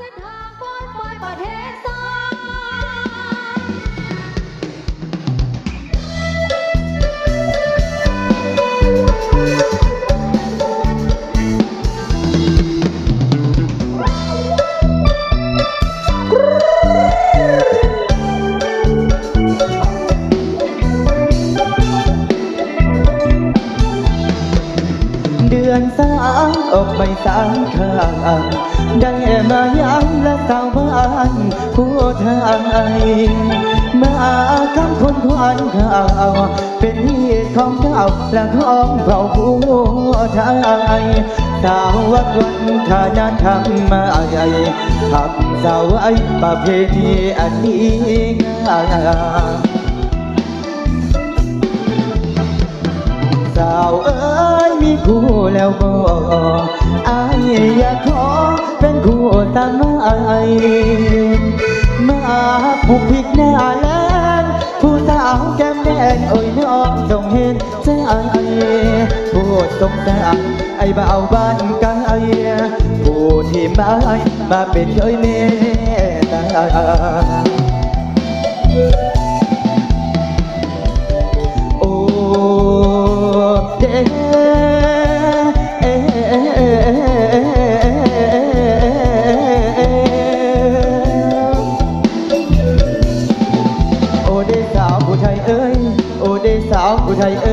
เส้นทางปลอยปลายประเทศ สองอนสามออกไปสามข้างได้มายังและสาวบ้านผู้ไทยมาคำคนควันข่าวเป็นที่ของเจ้าและของเผ่าผู้ไทยสาววัดวันธนาธรรมมาใหญ่ขับสาวไอ้ประเพณีอันนี้งามสาว แล้วบ่อายอยากขอเป็นคู่ตามมามาผูกพิกหน้าแลนผู้สาวแก้มแดงโอ้ยน้องจงเห็นใจผู้สงสารไอ้บ่าวบ้านกันไกลผู้ที่มาไอมาเป็นเคยเมตตา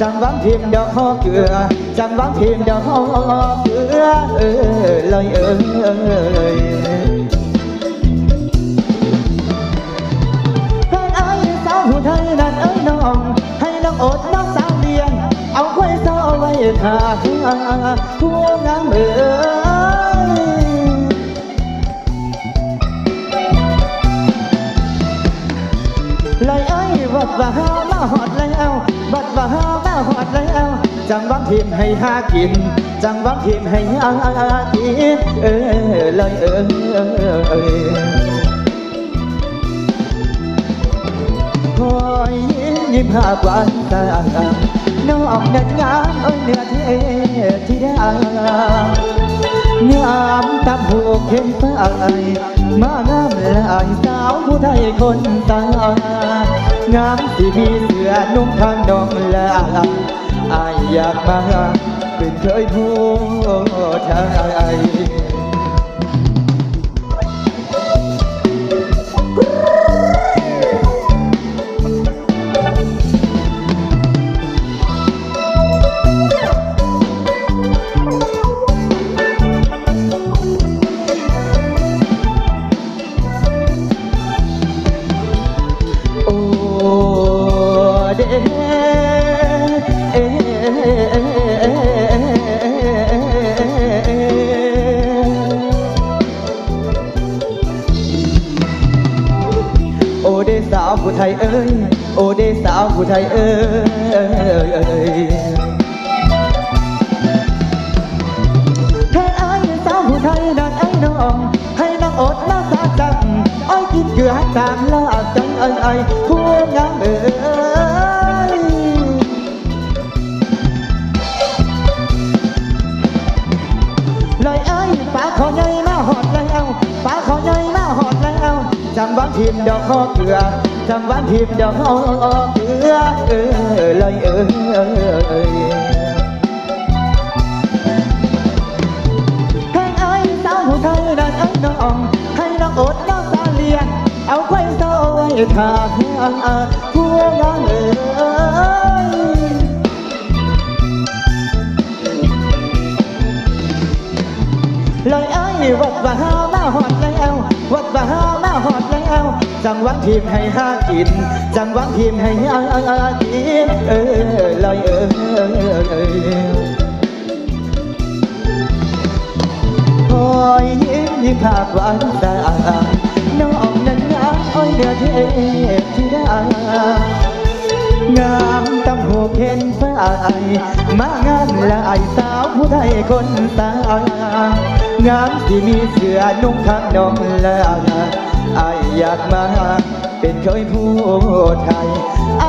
งให้น้องอดน้องสาวจำไอ้คิดเกลือต่างละจังไอ้ไดว่าหามาหอดแล้ววัดว่าหามาหอดแล้ว จังหวังพิมให้หากิน จังหวังพิมให้หากินเออเลยเออเออคอยยิ้มหากวันตาน้องนั้นงามเอ้ยเนื้อเทที่ได้งามตามหูเข้มฟ้ามางามลายสาวผู้ไทยคนตา งามสีมีเสือนุ่งทางดองลาอายอยากมาเป็นเคยผู้ไทย สาวผู้ไทยเอ้ย โอเดสาวผู้ไทยเอ้ยแค่ไอ้สาวผู้ไทยนั่นไอ้น้อง ให้น้องอดน้าสาจังไอ้กินเกลือตามลาจังไอ้ไอ้ผู้งามเอ๋ยเลยไอ้ปากขอใหญ่มาหอดแล้ว จังหวังพิมพ์ดอกคอเกลือจังหวังพิมพ์ดอกคอเกลือเออเลยเออแข่งไอ้สาวผู้ไทยนั่นไอ้น้องให้น้องอดน้องสาเลียงเอาไว้เศร้าไว้ท่าผู้งามเอ๋ย จังหวังทีมให้ห้ากิน จังหวังทีมให้ห้ากินเออลอยเออคอยยิ้มยิ้มภาพหวานตาน้องนั้นนะอ้อยเดือดเทพที่ได้งามตำหัวเข็นฝ้าอมางานละไอสาวผู้ใดคนตางามสิมีเสือนุ่งข้างนองละ ไออยากมา เป็นเคยผู้ไทยไอ